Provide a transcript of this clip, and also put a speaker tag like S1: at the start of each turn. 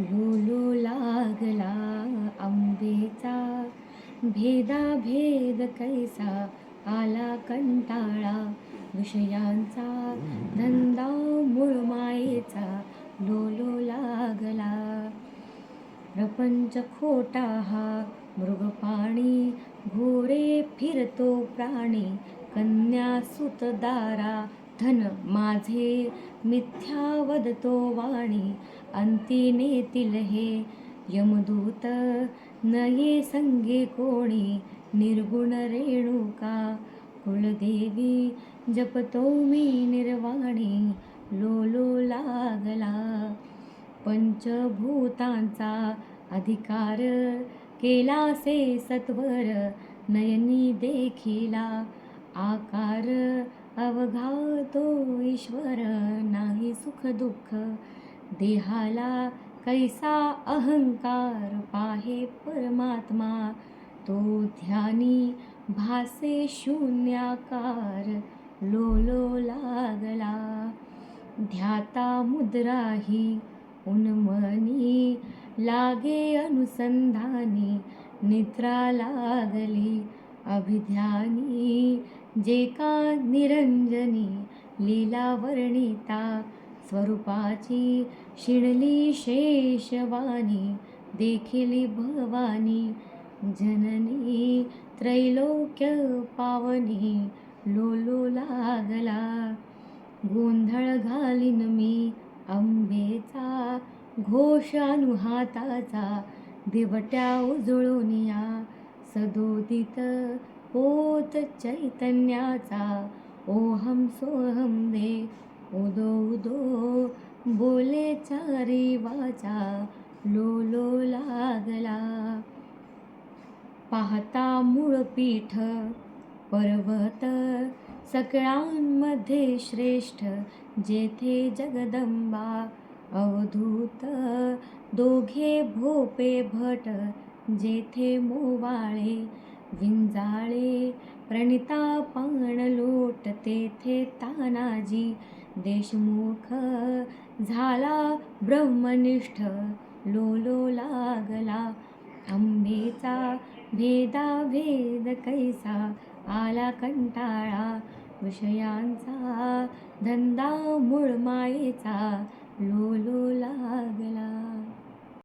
S1: लोलो लागला आंबेचा. भेदा भेद कैसा आला कंटाळा विषयांचा. धंदा मुळमायेचा लोलो लागला. प्रपंच खोटा हा मृगपाणी घोरे फिरतो प्राणी. कन्या सुतदारा धन माझे. मिथ्या वदतो वाणी. अंती नेतील हे. यमदूत नये संगे कोणी निर्गुण रेणुका कुलदेवी जपतो मी निर्वाणी लोलो लागला. पंचभूतांचा अधिकार केलासे सत्वर नयनी देखिला. आकार अवघा तो ईश्वर नाही सुख दुःख. देहाला कैसा अहंकार पाहे परमात्मा तो ध्यानी भासे शून्याकार लोलो लागला. ध्याता मुद्रा ही उन्मनी लागे अनुसंधानी निद्रा लागली. अभिध्यानी जे का निरंजनी लीला वर्णिता स्वरूपाची शिणली शेषवाणी देखिली भवानी जननी त्रैलोक्य पावनी लोलो लागला. गोंधळ घालीन मी अंबेचा घोष अनुहाताचा दिवट्या उजळून या सदोदित होत चैतन्याचा. ओहम सोहम दे उदो उदो बोले चारी वाचा लोलो लागला. पाहता मूळ पीठ पर्वत सगळ्यांमध्ये श्रेष्ठ जेथे जगदंबा अवधूत दोघे भोपे भट जेथे मोवाळे विंजाळे प्रणिता पाणलोट तेथे तानाजी देशमुख झाला ब्रह्मनिष्ठ लोलो लागला. आंबेचा भेदाभेद कैसा आला कंटाळा. विषयांचा धंदा मुळमायेचा लोलो लागला.